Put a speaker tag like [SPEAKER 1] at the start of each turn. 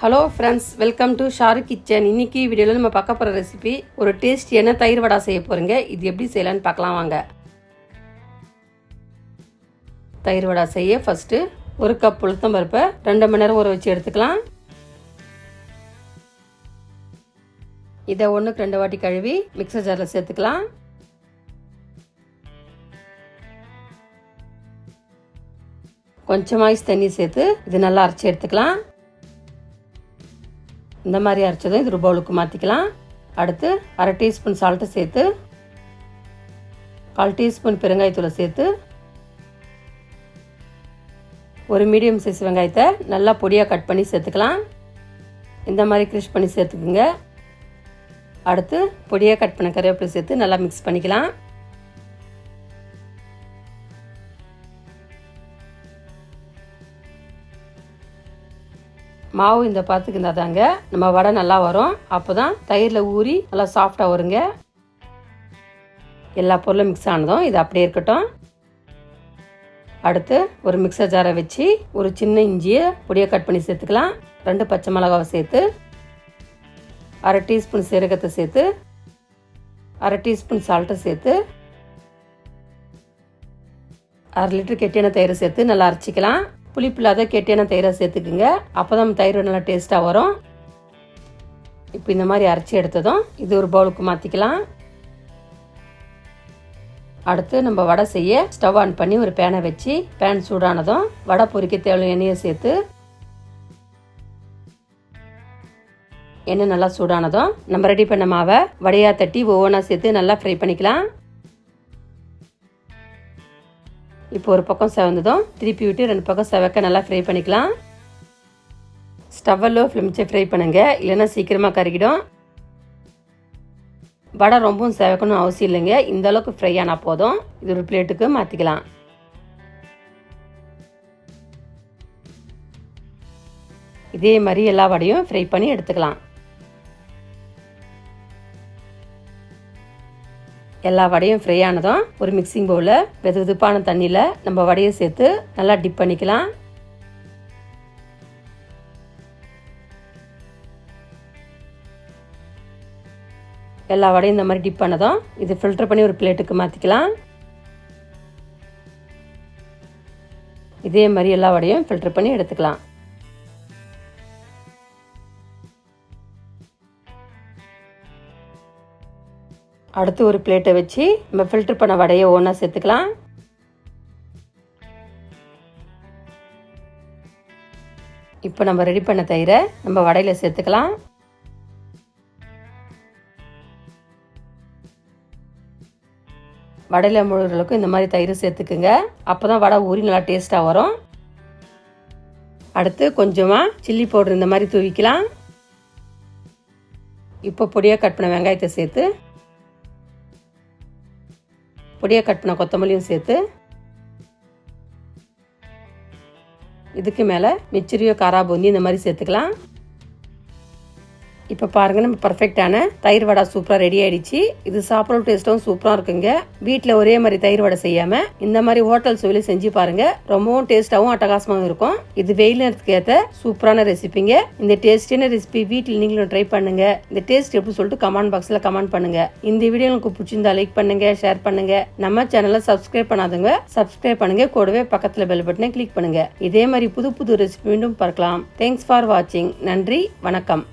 [SPEAKER 1] Hello friends welcome to Sharu kitchen இன்னைக்கு வீடியோவில் நம்ம பார்க்க போகிற ரெசிபி ஒரு டேஸ்டியான தயிர் வடா செய்ய போகிறீங்க இது எப்படி செய்யலான்னு பார்க்கலாம் வாங்க. தயிர் வடை செய்ய ஃபஸ்ட்டு ஒரு கப் உளுத்தம் பருப்பை ரெண்டு மணி நேரம் ஊற வச்சு எடுத்துக்கலாம். இதை ஒன்றுக்கு ரெண்டு வாட்டி கழுவி மிக்சர் ஜாரில் சேர்த்துக்கலாம். கொஞ்சம் ஐஸ் தண்ணி சேர்த்து இது நல்லா அரைச்சி எடுத்துக்கலாம். இந்த மாதிரி அரைச்சதும் இது பவுலுக்கு மாற்றிக்கலாம் அடுத்து அரை டீஸ்பூன் சால்ட்டை சேர்த்து கால் டீஸ்பூன் பெருங்காயத்தூளை சேர்த்து ஒரு மீடியம் சைஸ் வெங்காயத்தை நல்லா பொடியாக கட் பண்ணி சேர்த்துக்கலாம். இந்த மாதிரி க்ரிஷ் பண்ணி சேர்த்துக்குங்க. அடுத்து பொடியாக கட் பண்ண கருவேப்பிலை சேர்த்து நல்லா மிக்ஸ் பண்ணிக்கலாம். மாவு இந்த பாத்துக்கு இருந்தால் தாங்க நம்ம வடை நல்லா வரும். அப்போ தான் தயிரில் ஊறி நல்லா சாஃப்டாக வருங்க. எல்லா பொருளும் மிக்ஸ் ஆனதும் இது அப்படியே இருக்கட்டும். அடுத்து ஒரு மிக்சர் ஜாரை வச்சு ஒரு சின்ன இஞ்சியை பொடியாக கட் பண்ணி சேர்த்துக்கலாம். ரெண்டு பச்சை மிளகாவை சேர்த்து அரை டீஸ்பூன் சீரகத்தை சேர்த்து அரை டீஸ்பூன் சால்ட்டை சேர்த்து அரை லிட்டர் கெட்டியான தயிரை சேர்த்து நல்லா அரைச்சிக்கலாம். புளிப்பு இல்லாத கெட்டியான தயிரை சேர்த்துக்குங்க. அப்போ தான் தயிர் நல்லா டேஸ்ட்டாக வரும். இப்போ இந்த மாதிரி அரைச்சி எடுத்ததும் இது ஒரு பவுலுக்கு மாற்றிக்கலாம் அடுத்து நம்ம வடை செய்ய ஸ்டவ் ஆன் பண்ணி ஒரு பேனை வச்சு பேன் சூடானதும் வடை பொறிக்க தேவையான எண்ணெயை சேர்த்து எண்ணெய் நல்லா சூடானதும் நம்ம ரெடி பண்ண மாவை வடையாக தட்டி ஒவ்வொன்றா சேர்த்து நல்லா ஃப்ரை பண்ணிக்கலாம். இப்போ ஒரு பக்கம் செவந்ததும் திருப்பி விட்டு ரெண்டு பக்கம் செவக்க நல்லா ஃப்ரை பண்ணிக்கலாம். ஸ்டவ்வில் ஃப்ளிமிச்சை ஃப்ரை பண்ணுங்க. இல்லைன்னா சீக்கிரமாக கருகிடும். வடை ரொம்பவும் செவக்கணும் அவசியம் இல்லைங்க. இந்த அளவுக்கு ஃப்ரை ஆனால் போதும். இது ஒரு பிளேட்டுக்கு மாற்றிக்கலாம் இதே மாதிரி எல்லா வடையும் ஃப்ரை பண்ணி எடுத்துக்கலாம். எல்லா வடையும் ஃப்ரை ஆனதும் ஒரு மிக்சிங் பவுலில் வெது வெதுப்பான தண்ணியில் நம்ம வடையை சேர்த்து நல்லா டிப் பண்ணிக்கலாம். எல்லா வடையும் இந்த மாதிரி டிப் பண்ணதும் இது ஃபில்டர் பண்ணி ஒரு பிளேட்டுக்கு மாற்றிக்கலாம் இதே மாதிரி எல்லா வடையும் ஃபில்டர் பண்ணி எடுத்துக்கலாம். அடுத்து ஒரு பிளேட்டை வச்சு நம்ம ஃபில்டர் பண்ண வடையை ஒன்றா சேர்த்துக்கலாம். இப்போ நம்ம ரெடி பண்ண தயிரை நம்ம வடையில் சேர்த்துக்கலாம். வடையில் முழுகிற அளவுக்கு இந்த மாதிரி தயிர் சேர்த்துக்குங்க. அப்போ தான் வடை ஊறி நல்லா டேஸ்ட்டாக வரும். அடுத்து கொஞ்சமாக சில்லி பவுடர் இந்த மாதிரி தூவிக்கலாம். இப்போ பொடியாக கட் பண்ண வெங்காயத்தை சேர்த்து பொடியாக கட் பண்ண கொத்தமல்லியும் சேர்த்து இதுக்கு மேலே மிச்சரியோ காராபூந்தி இந்த மாதிரி சேர்த்துக்கலாம். இப்போ பாருங்க நம்ம பர்ஃபெக்டான தயிர் வடை சூப்பராக ரெடி ஆயிடுச்சு. இது சாப்பிட்ற டேஸ்ட்டும் சூப்பராக இருக்குங்க. வீட்டில் ஒரே மாதிரி தயிர் வடை செய்யாமல் இந்த மாதிரி ஹோட்டல் சுவையில செஞ்சு பாருங்க. ரொம்பவும் டேஸ்ட்டாகவும் அட்டகாசமாகவும் இருக்கும். இது வெயில் நேரத்துக்கு ஏற்ற சூப்பரான ரெசிபிங்க இந்த டேஸ்டியான ரெசிபி வீட்டில் நீங்களும் ட்ரை பண்ணுங்க. இந்த டேஸ்ட் எப்படி சொல்லிட்டு கமெண்ட் பாக்ஸில் கமெண்ட் பண்ணுங்க. இந்த வீடியோ உங்களுக்கு பிடிச்சிருந்தா லைக் பண்ணுங்க ஷேர் பண்ணுங்க. நம்ம சேனலை சப்ஸ்கிரைப் பண்ணாதவங்க சப்ஸ்கிரைப் பண்ணுங்க. கூடவே பக்கத்தில் பெல் பட்டனை கிளிக் பண்ணுங்க. இதே மாதிரி புது புது ரெசிபி மீண்டும் பார்க்கலாம். தேங்க்ஸ் ஃபார் வாட்சிங் நன்றி வணக்கம்.